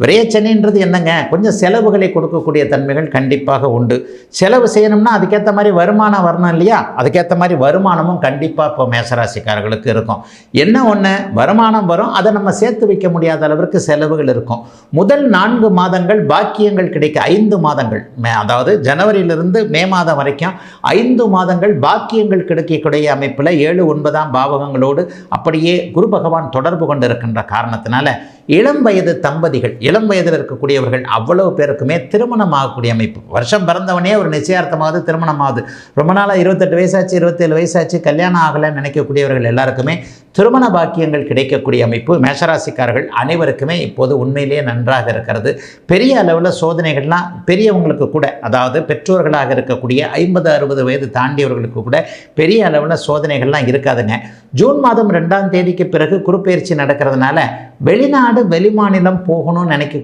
விரயச்சனின்றது என்னங்க? கொஞ்சம் செலவுகளை கொடுக்கக்கூடிய தன்மைகள் கண்டிப்பாக உண்டு. செலவு செய்யணும்னா அதுக்கேற்ற மாதிரி வருமானம் வரணும் இல்லையா? அதுக்கேற்ற மாதிரி வருமானமும் கண்டிப்பாக இப்போ மேசராசிக்காரர்களுக்கு இருக்கும். என்ன ஒன்று வருமானம் வரும். அதை நம்ம சேர்த்து வைக்க முடியாத அளவிற்கு செலவுகள் இருக்கும். முதல் நான்கு மாதங்கள் பாக்கியங்கள் கிடைக்க ஐந்து மாதங்கள். மே- அதாவது ஜனவரியிலிருந்து மே மாதம் வரைக்கும் ஐந்து மாதங்கள் பாக்கியங்கள் கிடைக்கக்கூடிய அமைப்பில் ஏழு ஒன்பதாம் பாவகங்களோடு அப்படியே குரு பகவான் தொடர்பு கொண்டு இருக்கின்ற காரணத்தினால இளம் வயது தம்பதிகள் இளம் வயதில் இருக்கக்கூடியவர்கள் அவ்வளவு பேருக்குமே திருமணம் ஆகக்கூடிய அமைப்பு. வருஷம் பிறந்தவனே ஒரு நிச்சயார்த்தமாவது திருமணமாகுது ரொம்ப நாளாக இருபத்தெட்டு வயசாச்சு இருபத்தேழு வயசாச்சு கல்யாணம் ஆகலைன்னு நினைக்கக்கூடியவர்கள் எல்லாருக்குமே திருமண பாக்கியங்கள் கிடைக்கக்கூடிய அமைப்பு. மேஷராசிக்காரர்கள் அனைவருக்குமே இப்போது உண்மையிலேயே நன்றாக இருக்கிறது. பெரிய அளவில் சோதனைகள்லாம் பெரியவங்களுக்கு கூட அதாவது பெற்றோர்களாக இருக்கக்கூடிய ஐம்பது அறுபது வயது தாண்டியவர்களுக்கு கூட பெரிய அளவில் சோதனைகள்லாம் இருக்காதுங்க. ஜூன் மாதம் ரெண்டாம் தேதிக்கு பிறகு குறுப்பெயர்ச்சி நடக்கிறதுனால வெளிநாடு வெளிமாநிலம் போகணும்னு நினைக்க